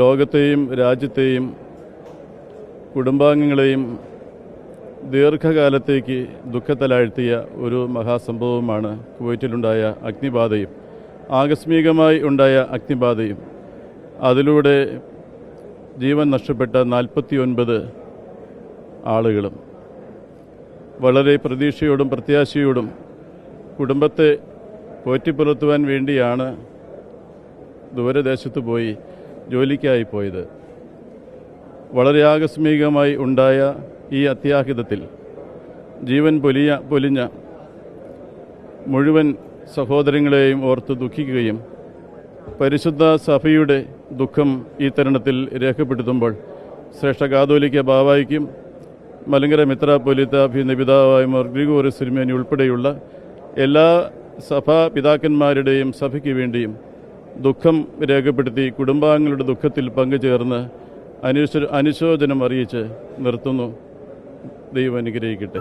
ലോകത്തെയും രാജ്യത്തെയും കുടുംബാംഗങ്ങളെയും ദീർഘകാലത്തേക്ക് ദുഃഖത്തിലാഴ്ത്തിയ ഒരു മഹാസംഭവമാണ് കുവൈറ്റിലുണ്ടായ അഗ്നിബാധയും ആകസ്മികമായി ഉണ്ടായ അഗ്നിബാധയും. അതിലൂടെ ജീവൻ നഷ്ടപ്പെട്ട നാൽപ്പത്തി ഒൻപത് ആളുകളും. വളരെ പ്രതീക്ഷയോടും പ്രത്യാശയോടും കുടുംബത്തെ പോറ്റിപ്പുലർത്തുവാൻ വേണ്ടിയാണ് ദൂരദേശത്ത് പോയി ജോലിക്കായി പോയത്. വളരെ ആകസ്മികമായി ഉണ്ടായ ഈ അത്യാഹിതത്തിൽ ജീവൻ പൊലിയ പൊലിഞ്ഞ മുഴുവൻ സഹോദരങ്ങളെയും ഓർത്ത് ദുഃഖിക്കുകയും പരിശുദ്ധ സഭയുടെ ദുഃഖം ഈ തരുണത്തിൽ രേഖപ്പെടുത്തുമ്പോൾ ശ്രേഷ്ഠ കാതോലിക്ക ബാവായിക്കും മലങ്കര മിത്രാപ്പൊലിത്ത അഭിനപിതാവായ നിപിതാവായ ഗ്രിഗോറി സിനിമേനി ഉൾപ്പെടെയുള്ള എല്ലാ സഭാ പിതാക്കന്മാരുടെയും സഭയ്ക്ക് വേണ്ടിയും ദുഃഖം രേഖപ്പെടുത്തി കുടുംബാംഗങ്ങളുടെ ദുഃഖത്തിൽ പങ്കുചേർന്ന് അനുശോ അനുശോചനം അറിയിച്ച് നിർത്തുന്നു. ദൈവം അനുഗ്രഹിക്കട്ടെ.